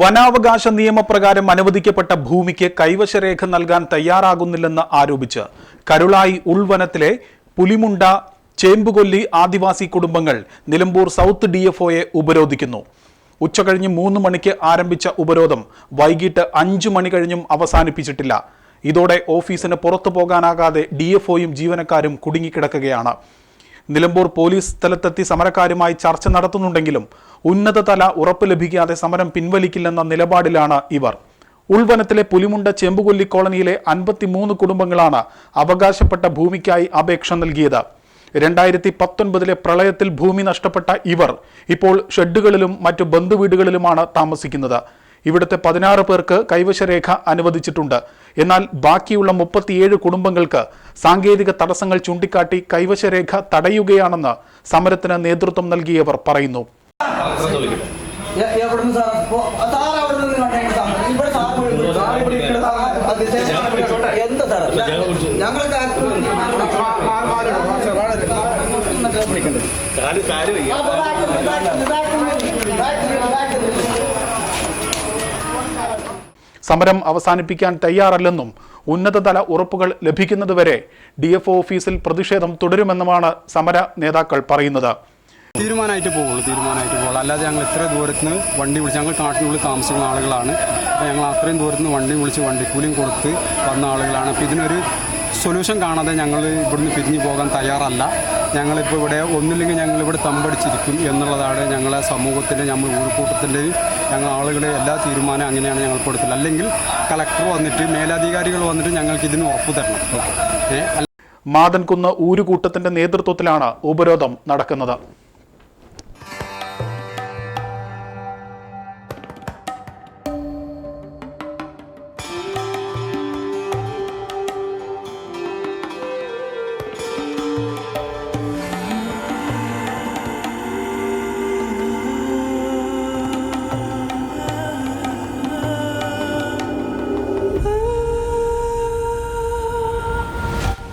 വനാവകാശ നിയമപ്രകാരം അനുവദിക്കപ്പെട്ട ഭൂമിക്ക് കൈവശരേഖ നൽകാൻ തയ്യാറാകുന്നില്ലെന്ന് ആരോപിച്ച് കരുളായി ഉൾവനത്തിലെ പുലിമുണ്ട ചേമ്പുകൊല്ലി ആദിവാസി കുടുംബങ്ങൾ നിലമ്പൂർ സൗത്ത് ഡി എഫ് ഉപരോധിക്കുന്നു ഉച്ചകഴിഞ്ഞ് മൂന്ന് മണിക്ക് ആരംഭിച്ച ഉപരോധം വൈകിട്ട് അഞ്ചു മണി കഴിഞ്ഞും അവസാനിപ്പിച്ചിട്ടില്ല. ഇതോടെ ഓഫീസിന് പുറത്തു പോകാനാകാതെ ഡി എഫ് ഒയും ജീവനക്കാരും കുടുങ്ങിക്കിടക്കുകയാണ്. നിലമ്പൂർ പോലീസ് സ്ഥലത്തെത്തി സമരക്കാരുമായി ചർച്ച നടത്തുന്നുണ്ടെങ്കിലും ഉന്നതതല ഉറപ്പ് ലഭിക്കാതെ സമരം പിൻവലിക്കില്ലെന്ന നിലപാടിലാണ് ഇവർ. ഉൾവനത്തിലെ പുലിമുണ്ട ചെമ്പുകൊല്ലി കോളനിയിലെ അൻപത്തിമൂന്ന് കുടുംബങ്ങളാണ് അവകാശപ്പെട്ട ഭൂമിക്കായി അപേക്ഷ നൽകിയത്. രണ്ടായിരത്തി പത്തൊൻപതിലെ പ്രളയത്തിൽ ഭൂമി നഷ്ടപ്പെട്ട ഇവർ ഇപ്പോൾ ഷെഡുകളിലും മറ്റു ബന്ധുവീടുകളിലുമാണ് താമസിക്കുന്നത്. ഇവിടുത്തെ പതിനാറ് പേർക്ക് കൈവശരേഖ അനുവദിച്ചിട്ടുണ്ട് എന്നാൽ ബാക്കിയുള്ള മുപ്പത്തിയേഴ് കുടുംബങ്ങൾക്ക് സാങ്കേതിക തടസ്സങ്ങൾ ചൂണ്ടിക്കാട്ടി കൈവശരേഖ തടയുകയാണെന്ന് സമരത്തിന് നേതൃത്വം നൽകിയവർ പറയുന്നു എവിടുന്ന് സമരം അവസാനിപ്പിക്കാൻ തയ്യാറല്ലെന്നും ഉന്നതതല ഉറപ്പുകൾ ലഭിക്കുന്നതുവരെ ഡി എഫ് ഓഫീസിൽ പ്രതിഷേധം തുടരുമെന്നുമാണ് സമര നേതാക്കൾ പറയുന്നത്. തീരുമാനമായിട്ട് പോകുള്ളൂ തീരുമാനമായിട്ട് പോകുള്ളൂ. അല്ലാതെ ഞങ്ങൾ ഇത്ര ദൂരത്ത് വണ്ടി വിളിച്ച് ഞങ്ങൾ കാട്ടിനുള്ളിൽ താമസിക്കുന്ന ആളുകളാണ്. അപ്പോൾ ഞങ്ങൾ അത്രയും ദൂരത്ത് വണ്ടി വിളിച്ച് വണ്ടിക്കൂലിയും കൊടുത്ത് വന്ന ആളുകളാണ്. അപ്പോൾ ഇതിനൊരു സൊല്യൂഷൻ കാണാതെ ഞങ്ങൾ ഇവിടുന്ന് പിരിഞ്ഞു പോകാൻ തയ്യാറല്ല. ഞങ്ങളിപ്പോൾ ഇവിടെ ഒന്നില്ലെങ്കിൽ ഞങ്ങളിവിടെ തമ്പടിച്ചിരിക്കും എന്നുള്ളതാണ് ഞങ്ങളെ സമൂഹത്തിന്റെ നമ്മൾ ഊരുകൂട്ടത്തിന്റെയും ഞങ്ങൾ ആളുകളെ എല്ലാ തീരുമാനം അങ്ങനെയാണ് ഞങ്ങൾ കൊടുത്തത് അല്ലെങ്കിൽ കളക്ടർ വന്നിട്ട് മേലധികാരികൾ വന്നിട്ട് ഞങ്ങൾക്ക് ഇതിന് ഉറപ്പ് തരണം. മാതൻകുന്ന് ഊരുകൂട്ടത്തിന്റെ നേതൃത്വത്തിലാണ് ഉപരോധം നടക്കുന്നത്.